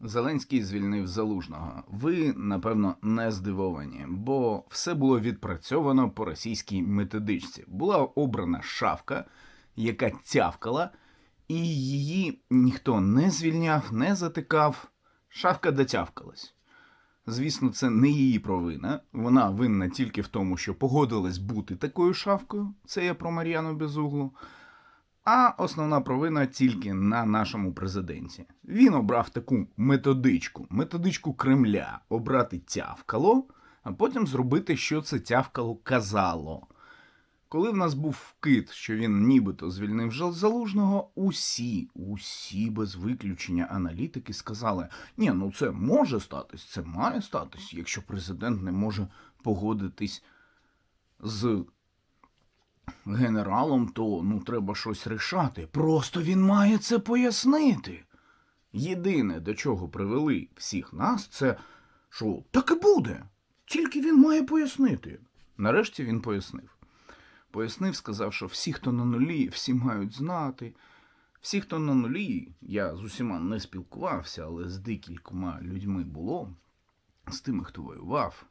Зеленський звільнив залужного. Ви, напевно, не здивовані, бо все було відпрацьовано по російській методичці. Була обрана шавка, яка тявкала, і її ніхто не звільняв, не затикав. Шавка дотявкалась. Звісно, це не її провина. Вона винна тільки в тому, що погодилась бути такою шавкою. Це я про Мар'яну Безуглу. А основна провина тільки на нашому президенті. Він обрав таку методичку, методичку Кремля обрати тявкало, а потім зробити, що це тявкало казало. Коли в нас був вкид, що він нібито звільнив залужного, усі, усі без виключення аналітики сказали: ні, ну це може статись, це має статись, якщо президент не може погодитись з генералом, то ну треба щось рішати. Просто він має це пояснити. Єдине, до чого привели всіх нас, це що так і буде. Тільки він має пояснити. Нарешті він пояснив. Пояснив, сказав, що всі, хто на нулі, всі мають знати. Всі, хто на нулі, я з усіма не спілкувався, але з декількома людьми було, з тими, хто воював,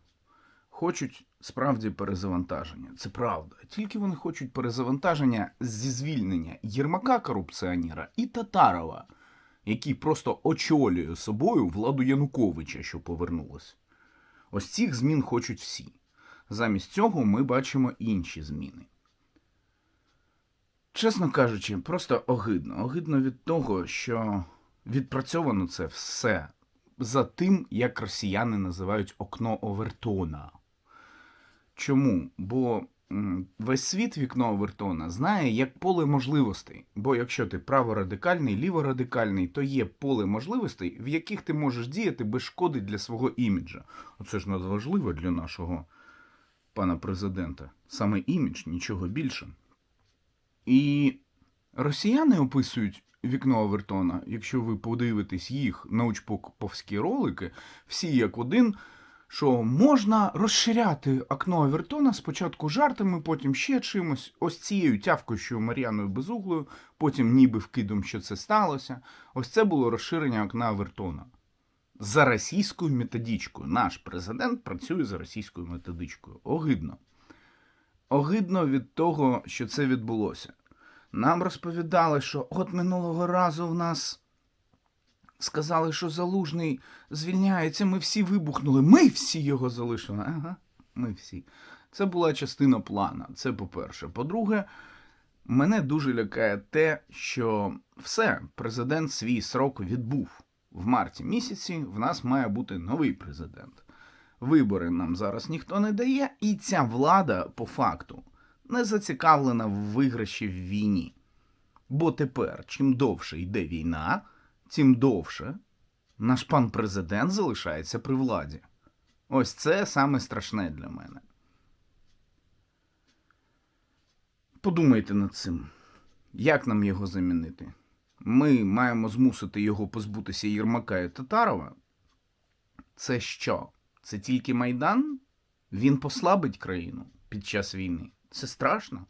хочуть справді перезавантаження. Це правда. Тільки вони хочуть перезавантаження зі звільнення Єрмака корупціонера і Татарова, який просто очолює собою владу Януковича, що повернулась. Ось цих змін хочуть всі. Замість цього ми бачимо інші зміни. Чесно кажучи, просто огидно. Огидно від того, що відпрацьовано це все за тим, як росіяни називають окно Овертона. Чому? Бо весь світ вікно Овертона знає як поле можливостей. Бо якщо ти праворадикальний, ліворадикальний, то є поле можливостей, в яких ти можеш діяти без шкоди для свого іміджа. Оце ж надважливо для нашого пана президента. Саме імідж, нічого більше. І росіяни описують вікно Овертона, якщо ви подивитесь їх научпоповські ролики, всі як один, що можна розширяти окно Овертона спочатку жартами, потім ще чимось, ось цією тявкою Мар'яною Безуглою, потім ніби вкидом, що це сталося. Ось це було розширення окна Овертона. За російською методичкою. Наш президент працює за російською методичкою. Огидно. Огидно від того, що це відбулося. Нам розповідали, що от минулого разу в нас сказали, що залужний звільняється, ми всі вибухнули. Ми всі його залишили. Ага, ми всі. Це була частина плана. Це по-перше. По-друге, мене дуже лякає те, що все, президент свій срок відбув. В марті місяці в нас має бути новий президент. Вибори нам зараз ніхто не дає, і ця влада, по факту, не зацікавлена в виграші в війні. Бо тепер, чим довше йде війна, тим довше наш пан президент залишається при владі. Ось це саме страшне для мене. Подумайте над цим. Як нам його замінити? Ми маємо змусити його позбутися Єрмака і Татарова. Це що? Це тільки Майдан? Він послабить країну під час війни. Це страшно.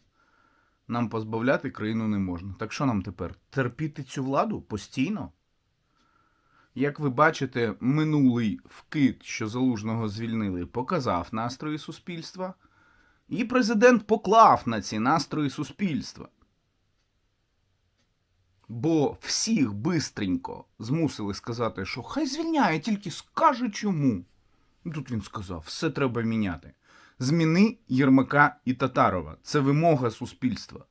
Нам позбавляти країну не можна. Так що нам тепер? Терпіти цю владу постійно? Як ви бачите, минулий вкид, що залужного звільнили, показав настрої суспільства, і президент поклав на ці настрої суспільства. Бо всіх бистренько змусили сказати, що хай звільняє, тільки скаже чому. Ну, Тут він сказав, все треба міняти. Зміни Єрмака і Татарова. Це вимога суспільства.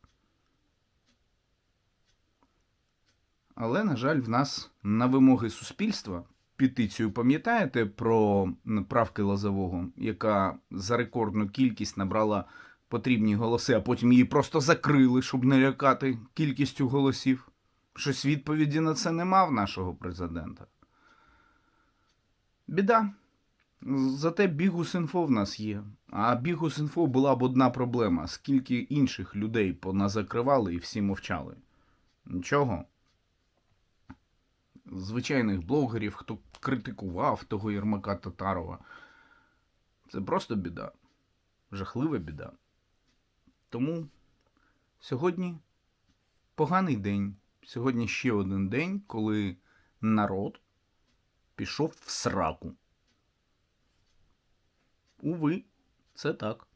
Але, на жаль, в нас на вимоги суспільства петицію пам'ятаєте про правки Лозового, яка за рекордну кількість набрала потрібні голоси, а потім її просто закрили, щоб не лякати кількістю голосів. Щось відповіді на це нема в нашого президента. Біда. Зате Бігус.Інфо в нас є. А Бігус.Інфо була б одна проблема: скільки інших людей поназакривали і всі мовчали. Нічого. Звичайних блогерів, хто критикував того Єрмака Татарова. Це просто біда. Жахлива біда. Тому сьогодні поганий день. Сьогодні ще один день, коли народ пішов в сраку. Уви, це так.